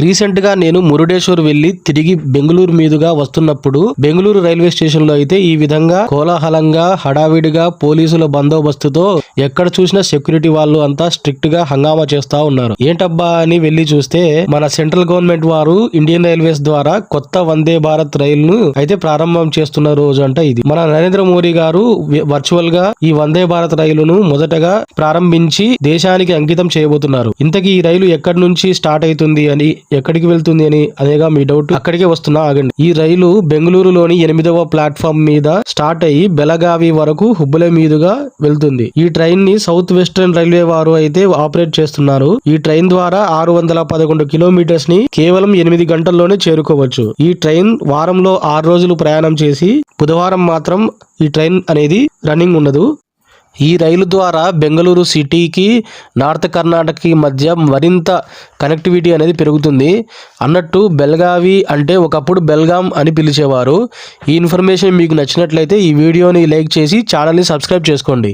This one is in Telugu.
రీసెంట్గా నేను మురుడేశ్వర్ వెళ్ళి తిరిగి బెంగళూరు మీదుగా వస్తున్నప్పుడు బెంగళూరు రైల్వే స్టేషన్లో అయితే ఈ విధంగా కోలాహలంగా హడావిడిగా పోలీసుల బందోబస్తుతో ఎక్కడ చూసినా సెక్యూరిటీ వాళ్ళు అంతా స్ట్రిక్ట్గా హంగామా చేస్తా ఉన్నారు. ఏంటబ్బా అని వెళ్ళి చూస్తే మన సెంట్రల్ గవర్నమెంట్ వారు ఇండియన్ రైల్వేస్ ద్వారా కొత్త వందే భారత్ రైలును అయితే ప్రారంభం చేస్తున్న రోజు అంట ఇది. మన నరేంద్ర మోడీ గారు వర్చువల్గా ఈ వందే భారత్ రైలును మొదటగా ప్రారంభించి దేశానికి అంకితం చేయబోతున్నారు. ఇంతకీ ఈ రైలు ఎక్కడి నుంచి స్టార్ట్ అవుతుంది అని ఎక్కడికి వెళ్తుంది అని అదేగా మీ డౌట్ అక్కడికే వస్తున్నా ఆగండి. ఈ రైలు బెంగళూరులోని ఎనిమిదవ ప్లాట్ఫామ్ మీద స్టార్ట్ అయ్యి బెలగావి వరకు హుబ్బుల మీదుగా వెళ్తుంది. ఈ ట్రైన్ని సౌత్ వెస్టర్న్ రైల్వే వారు అయితే ఆపరేట్ చేస్తున్నారు. ఈ ట్రైన్ ద్వారా ఆరు వందల పదకొండు కిలోమీటర్స్ని కేవలం ఎనిమిది గంటల్లోనే చేరుకోవచ్చు. ఈ ట్రైన్ వారంలో ఆరు రోజులు ప్రయాణం చేసి బుధవారం మాత్రం ఈ ట్రైన్ అనేది రన్నింగ్ ఉండదు ఈ రైలు ద్వారా బెంగళూరు సిటీకి నార్త్ కర్ణాటకకి మధ్య మరింత కనెక్టివిటీ అనేది పెరుగుతుంది. అన్నట్టు బెల్గావి అంటే ఒకప్పుడు బెల్గాం అని పిలిచేవారు. ఈ ఇన్ఫర్మేషన్ మీకు నచ్చినట్లయితే ఈ వీడియోని లైక్ చేసి ఛానల్ని సబ్స్క్రైబ్ చేసుకోండి.